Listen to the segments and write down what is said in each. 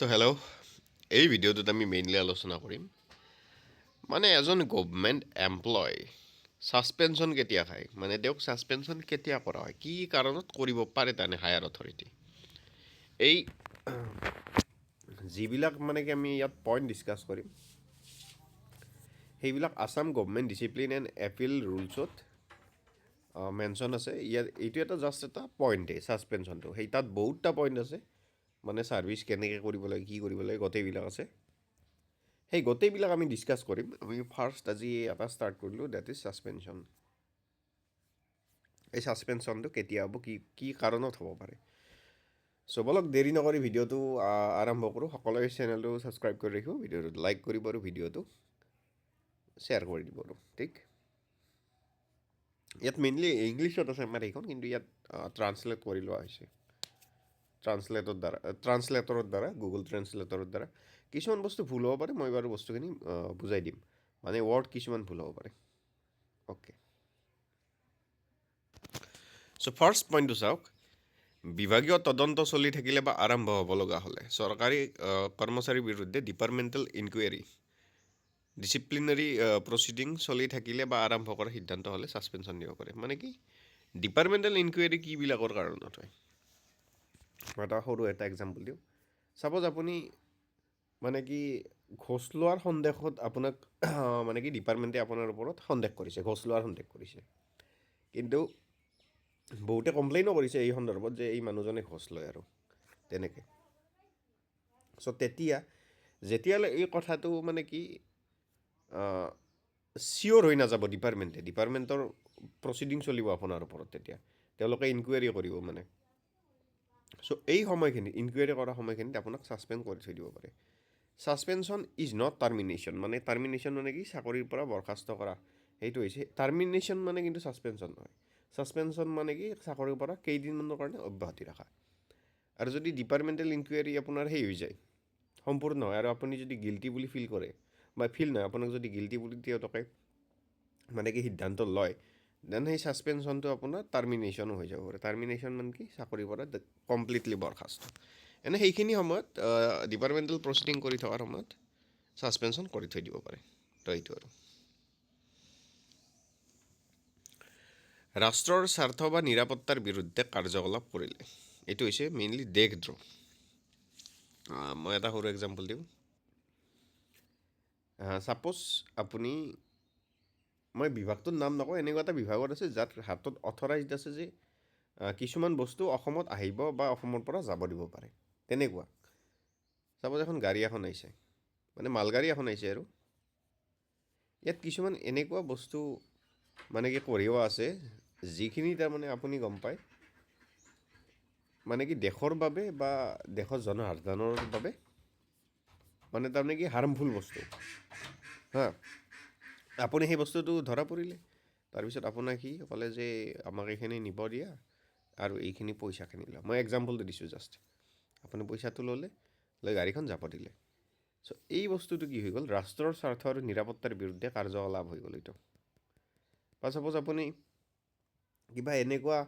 তো হেল্ল' এই ভিডিঅ'টোত আমি মেইনলি আলোচনা কৰিম। মানে এজন গভমেণ্ট এমপ্লয় ছাছপেনশ্যন কেতিয়া খায়? মানে তেওঁক ছাছপেনশ্যন কেতিয়া কৰা হয়? কি কাৰণত কৰিব পাৰে তানে হায়াৰ অথৰিটি এই যিবিলাক মানে কি আমি ইয়াত পইণ্ট ডিছকাছ কৰিম সেইবিলাক Assam government discipline and appeal ৰুলছত mention আছে। ইয়াত এইটো এটা জাষ্ট এটা পইণ্টেই ছাছপেনশ্যনটো সেই তাত বহুতটা পইণ্ট আছে। মানে ছাৰ্ভিচ কেনেকৈ কৰিব লাগে, কি কৰিব লাগে, গোটেইবিলাক আছে। সেই গোটেইবিলাক আমি ডিছকাছ কৰিম। আমি ফাৰ্ষ্ট আজি এটা ষ্টাৰ্ট কৰিলোঁ ডেট ইজ ছাছপেনশ্যন এই ছাছপেনশ্যনটো কেতিয়া হ'ব, কি কি কাৰণত হ'ব পাৰে। চ' বলক দেৰি নকৰি ভিডিঅ'টো আৰম্ভ কৰোঁ। সকলোৱে চেনেলটো ছাবস্ক্ৰাইব কৰি ৰাখিব ভিডিঅ'টো লাইক কৰিব আৰু ভিডিঅ'টো শ্বেয়াৰ কৰি দিব আৰু, ঠিক? ইয়াত মেইনলি ইংলিছত আছে আমাৰ এইখন, কিন্তু ইয়াত ট্ৰান্সলেট কৰি লোৱা হৈছে। ট্ৰান্সলেটৰ দ্বাৰা ট্ৰান্সলেটৰৰ দ্বাৰা গুগল ট্ৰান্সলেটৰৰ দ্বাৰা কিছুমান বস্তু ভুল হ'ব পাৰে মই বাৰু বস্তুখিনি বুজাই দিম। মানে ৱৰ্ড কিছুমান ভুল হ'ব পাৰে। অ'কে চ' ফাৰ্ষ্ট পইণ্টটো চাওক। বিভাগীয় তদন্ত চলি থাকিলে বা আৰম্ভ হ'ব লগা হ'লে চৰকাৰী কৰ্মচাৰীৰ বিৰুদ্ধে ডিপাৰ্টমেণ্টেল ইনকুৱেৰী ডিচিপ্লিনাৰী প্ৰচিডিং চলি থাকিলে বা আৰম্ভ কৰাৰ সিদ্ধান্ত হ'লে ছাছপেনশ্যন দিব পাৰে। মানে কি? ডিপাৰ্টমেণ্টেল ইনকুৱেৰী কিবিলাকৰ কাৰণত হয়? মই এটা সৰু এটা এক্সাম্পল দিওঁ। ছাপ'জ আপুনি মানে কি ঘোচ লোৱাৰ সন্দেহত আপোনাক মানে কি ডিপাৰ্টমেণ্টে আপোনাৰ ওপৰত সন্দেহ কৰিছে ঘোচ লোৱাৰ সন্দেহ কৰিছে। কিন্তু বহুতে কমপ্লেইনো কৰিছে এই সন্দৰ্ভত যে এই মানুহজনে ঘোচ লয় আৰু তেনেকৈ। চ' তেতিয়া যেতিয়ালৈ এই কথাটো মানে কি চিয়'ৰ হৈ নাযাব ডিপাৰ্টমেণ্টে ডিপাৰ্টমেণ্টৰ প্ৰচিডিং চলিব আপোনাৰ ওপৰত তেতিয়া। তেওঁলোকে ইনকুৱেৰী কৰিব মানে। চ' এই সময়খিনিত ইনকুৱেৰী কৰা সময়খিনিত আপোনাক ছাছপেণ্ড কৰি থৈ দিব পাৰে। ছাছপেনশ্যন ইজ নট টাৰ্মিনেশ্যন মানে টাৰ্মিনেশ্যন মানে কি? চাকৰিৰ পৰা বৰখাস্ত কৰা। সেইটো হৈছে টাৰ্মিনেশ্যন মানে কিন্তু ছাছপেনশ্যন নহয়। ছাছপেনশ্যন মানে কি? চাকৰিৰ পৰা কেইদিনমানৰ কাৰণে অব্যাহতি ৰাখা। আৰু যদি ডিপাৰ্টমেণ্টেল ইনকুৱেৰী আপোনাৰ সেই হৈ যায়, সম্পূৰ্ণ হয় আৰু আপুনি যদি গিল্টি বুলি ফিল কৰে, বা ফিল নহয়, আপোনাক যদি গিল্টি বুলি তেওঁলোকে মানে কি সিদ্ধান্ত লয় দেন সেই ছাছপেনশ্যনটো আপোনাৰ টাৰ্মিনেশ্যনো হৈ যাব পাৰে। টাৰ্মিনেশ্যন মানে কি? চাকৰিৰ পৰা কমপ্লিটলি বৰখাস্ত। এনে সেইখিনি সময়ত ডিপাৰ্টমেণ্টেল প্ৰচিডিং কৰি থকাৰ সময়ত ছাছপেনশ্যন কৰি থৈ দিব পাৰে। তো এইটো আৰু। ৰাষ্ট্ৰৰ স্বাৰ্থ বা নিৰাপত্তাৰ বিৰুদ্ধে কাৰ্যকলাপ কৰিলে। এইটো হৈছে মেইনলি দেশদ্ৰোহ মই এটা সৰু এক্সাম্পল দিওঁ। ছাপ'জ আপুনি মই বিভাগটোৰ নাম নকওঁ, এনেকুৱা এটা বিভাগত আছে যাত হাতত অথৰাইজড আছে যে কিছুমান বস্তু অসমত আহিব বা অসমৰ পৰা যাব দিব পাৰে। তেনেকুৱা। ছাপ'জ এখন গাড়ী এখন আহিছে। মানে মালগাড়ী এখন আহিছে আৰু। ইয়াত কিছুমান এনেকুৱা বস্তু মানে কি কঢ়িওৱা আছে, যিখিনি তাৰমানে আপুনি গম পায়। মানে কি দেশৰ বাবে বা দেশৰ জনসাধাৰণৰ বাবে। মানে তাৰমানে কি হাৰ্মফুল বস্তু। হা? আপুনি সেই বস্তুটো ধৰা পৰিলে। তাৰপিছত আপোনাক সি ক'লে যে, আমাক এইখিনি নিব দিয়া আৰু এইখিনি পইচাখিনি লোৱা। মই এক্সাম্পলটো দিছোঁ জাষ্ট আপুনি পইচাটো ল'লে, লৈ গাড়ীখন যাব দিলে। চ' এই বস্তুটো কি হৈ গ'ল? ৰাষ্ট্ৰৰ স্বাৰ্থ আৰু নিৰাপত্তাৰ বিৰুদ্ধে কাৰ্যকলাপ হৈ গ'ল এইটো। বা ছাপ'জ আপুনি কিবা এনেকুৱা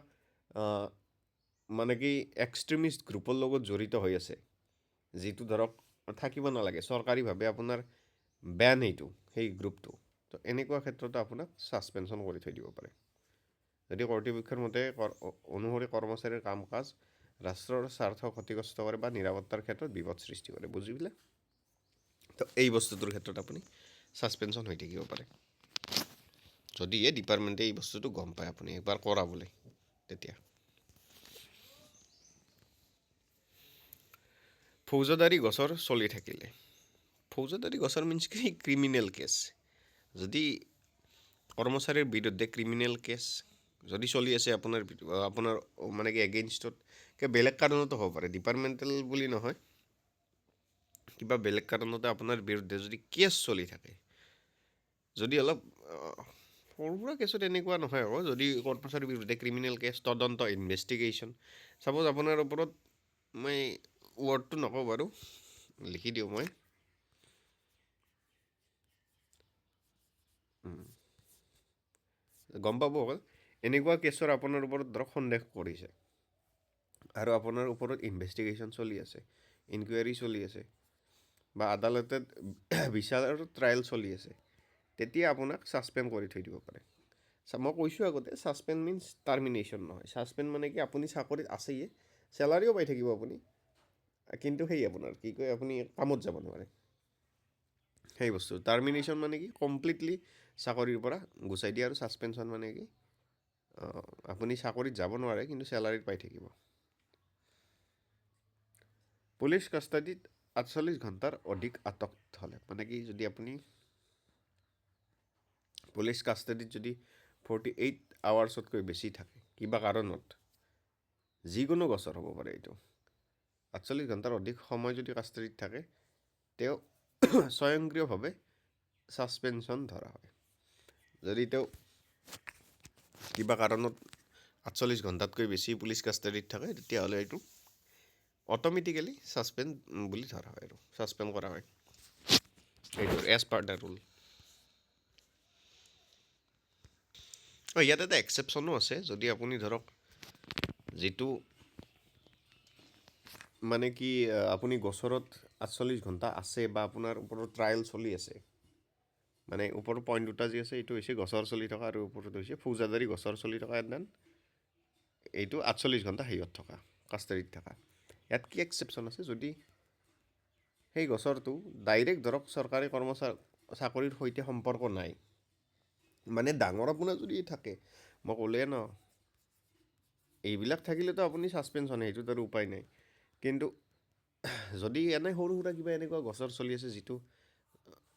মানে কি এক্সট্ৰিমিষ্ট গ্ৰুপৰ লগত জড়িত হৈ আছে, যিটো ধৰক থাকিব নালাগে। চৰকাৰীভাৱে আপোনাৰ বেন সেইটো সেই গ্ৰুপটো তো এনেকুৱা ক্ষেত্ৰতো আপোনাক ছাছপেনশ্যন কৰি থৈ দিব পাৰে। যদি কৰ্তৃপক্ষৰ মতে অনুসৰি কৰ্মচাৰীৰ কাম কাজ ৰাষ্ট্ৰৰ স্বাৰ্থ ক্ষতিগ্ৰস্ত কৰে বা নিৰাপত্তাৰ ক্ষেত্ৰত বিপদ সৃষ্টি কৰে, বুজিলে? তো এই বস্তুটোৰ ক্ষেত্ৰত আপুনি ছাছপেনশ্যন হৈ থাকিব পাৰে। যদিহে ডিপাৰ্টমেণ্টে এই বস্তুটো গম পায়, আপুনি একবাৰ কৰাবলৈ, তেতিয়া। ফৌজদাৰী গোচৰ চলি থাকিলে। ফৌজদাৰী গোচৰ মিনছ কি? ক্ৰিমিনেল কেছ যদি কৰ্মচাৰীৰ বিৰুদ্ধে ক্ৰিমিনেল কেছ যদি চলি আছে আপোনাৰ আপোনাৰ মানে কি এগেইনষ্টত কিবা বেলেগ কাৰণতো হ'ব পাৰে ডিপাৰ্টমেণ্টেল বুলি নহয়, কিবা বেলেগ কাৰণতে আপোনাৰ বিৰুদ্ধে যদি কেছ চলি থাকে, যদি অলপ সৰু সুৰা কেছত এনেকুৱা নহয় আকৌ, যদি কৰ্মচাৰীৰ বিৰুদ্ধে ক্ৰিমিনেল কেছ তদন্ত ইনভেষ্টিগেশ্যন ছাপ'জ আপোনাৰ ওপৰত মই ৱৰ্ডটো নকওঁ বাৰু, লিখি দিওঁ মই। গম পাব অকল। এনেকুৱা কেছৰ আপোনাৰ ওপৰত ধৰক সন্দেহ কৰিছে। আৰু আপোনাৰ ওপৰত ইনভেষ্টিগেশ্যন চলি আছে ইনকুৱাৰী চলি আছে, বা আদালতে বিচাৰৰ ট্ৰায়েল চলি আছে। তেতিয়া আপোনাক ছাছপেণ্ড কৰি থৈ দিব পাৰে। মই কৈছোঁ আগতে ছাছপেণ্ড মিনছ টাৰ্মিনেশ্যন নহয়। ছাছপেণ্ড মানে কি, আপুনি চাকৰিত আছেয়ে চেলাৰিও পাই থাকিব আপুনি। কিন্তু সেই আপোনাৰ, কি কয়, আপুনি কামত যাব নোৱাৰে। সেই বস্তু। টাৰ্মিনেশ্যন মানে কি কমপ্লিটলি চাকৰিৰ পৰা গুচাই দিয়ে আৰু ছাছপেনশ্যন মানে কি আপুনি চাকৰিত যাব নোৱাৰে কিন্তু চেলাৰীত পাই থাকিব। পুলিচ কাষ্টাডিত আঠচল্লিছ ঘণ্টাৰ অধিক আটক হ'লে মানে কি যদি আপুনি পুলিচ কাষ্টাডিত যদি ফৰ্টি এইট আৱাৰ্ছতকৈ বেছি থাকে কিবা কাৰণত যিকোনো গছৰ হ'ব পাৰে এইটো আঠচল্লিছ ঘণ্টাৰ অধিক সময় যদি কাষ্টাডিত থাকে তেওঁ স্বয়ংক্ৰিয়ভাৱে ছাছপেনশ্যন ধৰা হয়। যদি তেওঁ কিবা কাৰণত আঠচল্লিছ ঘণ্টাতকৈ বেছি পুলিচ কাষ্টাডিত থাকে, তেতিয়াহ'লে এইটো অট'মেটিকেলি ছাছপেণ্ড বুলি ধৰা হয় আৰু ছাছপেণ্ড কৰা হয়। এইটো এজ পাৰ দ্য ৰুল অঁ, ইয়াত এটা এক্সেপশ্যনো আছে, যদি আপুনি ধৰক যিটো মানে কি আপুনি গছৰত আঠচল্লিছ ঘণ্টা আছে বা আপোনাৰ ওপৰত ট্ৰায়েল চলি আছে মানে ওপৰৰ পইণ্ট দুটা যি আছে এইটো হৈছে গছৰ চলি থকা আৰু ওপৰত হৈছে ফৌজাদাৰী গছৰ চলি থকা এডান এইটো আঠচল্লিছ ঘণ্টা হেৰিয়ত থকা কাষ্টাডিত থকা। ইয়াত কি এক্সেপশ্যন আছে? যদি সেই গছৰটো ডাইৰেক্ট ধৰক চৰকাৰী কৰ্মচাৰী চাকৰিৰ সৈতে সম্পৰ্ক নাই মানে ডাঙৰ আপোনাৰ যদি থাকে মই ক'লোৱে ন এইবিলাক থাকিলেতো আপুনি ছাছপেনশ্যন সেইটোত আৰু উপায় নাই। কিন্তু যদি এনে সৰু সুৰা কিবা এনেকুৱা গছৰ চলি আছে যিটো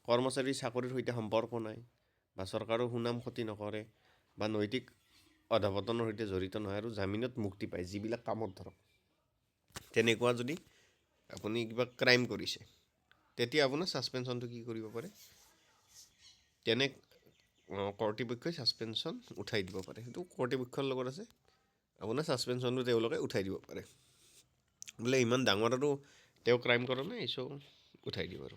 কৰ্মচাৰী চাকৰিৰ সৈতে সম্পৰ্ক নাই বা চৰকাৰৰ সুনাম ক্ষতি নকৰে বা নৈতিক অধপতনৰ সৈতে জড়িত নহয় আৰু জামিনত মুক্তি পায় যিবিলাক কামত ধৰক। তেনেকুৱা যদি আপুনি কিবা ক্ৰাইম কৰিছে তেতিয়া আপোনাৰ ছাছপেনশ্যনটো কি কৰিব পাৰে? তেনে কৰ্তৃপক্ষই ছাছপেনশ্যন উঠাই দিব পাৰে। সেইটো কৰ্তৃপক্ষৰ লগত আছে আপোনাৰ ছাছপেনশ্যনটো তেওঁলোকে উঠাই দিব পাৰে। বোলে ইমান ডাঙৰ আৰু তেওঁ ক্ৰাইম কৰা নাই চ' উঠাই দিব আৰু।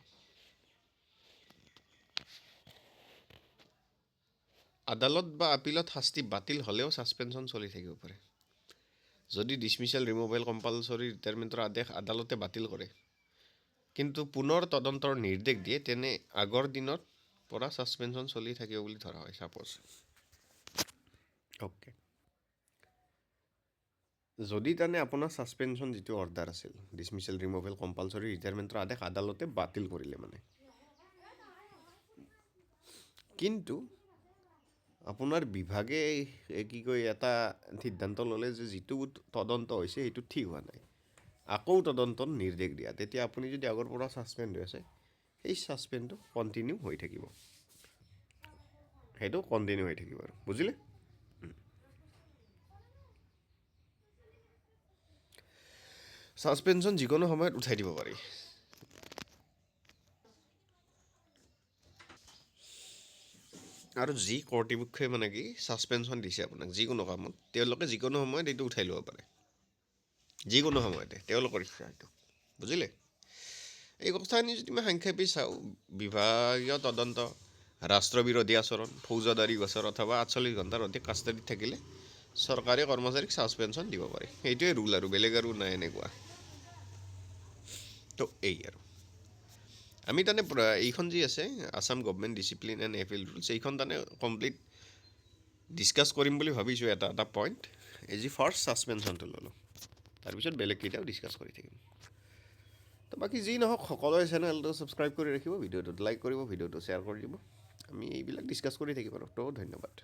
আদালত বা আপিলত শাস্তি বাতিল হ'লেও ছাছপেনশ্যন চলি থাকিব পাৰে যদি ডিছমিছেল ৰিমুভেল কম্পালচৰি ৰিটায়াৰমেণ্টৰ আদেশ আদালতে বাতিল কৰে কিন্তু পুনৰ তদন্তৰ নিৰ্দেশ দিয়ে তেনে আগৰ দিনত পৰা ছাছপেনশ্যন চলি থাকিব বুলি ধৰা হয় ছাপ'জ অ'কে যদি তাৰমানে আপোনাৰ ছাছপেনশ্যন যিটো অৰ্ডাৰ আছিল ডিছমিছেল ৰিমুভেল কম্পালচৰি ৰিটায়াৰমেণ্টৰ আদেশ আদালতে বাতিল কৰিলে মানে। কিন্তু আপোনাৰ বিভাগে কি কয় এটা সিদ্ধান্ত ল'লে যে যিটো তদন্ত হৈছে সেইটো ঠিক হোৱা নাই। আকৌ তদন্তৰ নিৰ্দেশ দিয়া। তেতিয়া আপুনি যদি আগৰ পৰা ছাছপেণ্ড হৈ আছে, সেই ছাছপেণ্ডটো কণ্টিনিউ হৈ থাকিব। সেইটো কণ্টিনিউ হৈ থাকিব আৰু। বুজিলে? ছাছপেনশ্যন যিকোনো সময়ত উঠাই দিব পাৰি। আৰু যি কৰ্তৃপক্ষই মানে কি ছাছপেনশ্যন দিছে আপোনাক যিকোনো কামত তেওঁলোকে যিকোনো সময়ত এইটো উঠাই ল'ব পাৰে। যিকোনো সময়তে তেওঁলোকৰ ইচ্ছা এইটো বুজিলে? এই কথাখিনি যদি মই সংক্ষেপে চাওঁ বিভাগীয় তদন্ত ৰাষ্ট্ৰবিৰোধী আচৰণ ফৌজদাৰী গোচৰ অথবা আঠচল্লিছ ঘণ্টাৰ অধিক কাষ্টাডিত থাকিলে চৰকাৰী কৰ্মচাৰীক ছাছপেনশ্যন দিব পাৰে। সেইটোৱে ৰুল আৰু বেলেগ আৰু নাই এনেকুৱা। তো এই আৰু। আমি প্ৰ- এইখন যি আছে Assam government discipline and appeal rules এইখন তাৰমানে কমপ্লিট ডিছকাছ কৰিম বুলি ভাবিছোঁ এটা এটা পইণ্ট এই যি ফাৰ্ষ্ট ছাছপেনশ্যনটো ল'লোঁ, তাৰপিছত বেলেগকেইটাও ডিছকাছ কৰি থাকিম। তো বাকী যি নহওক, সকলোৱে চেনেলটো ছাবস্ক্ৰাইব কৰি ৰাখিব, ভিডিঅ'টোত লাইক কৰিব, ভিডিঅ'টো শ্বেয়াৰ কৰি দিব। আমি এইবিলাক ডিছকাছ কৰি থাকিম আৰু। তো ধন্যবাদ।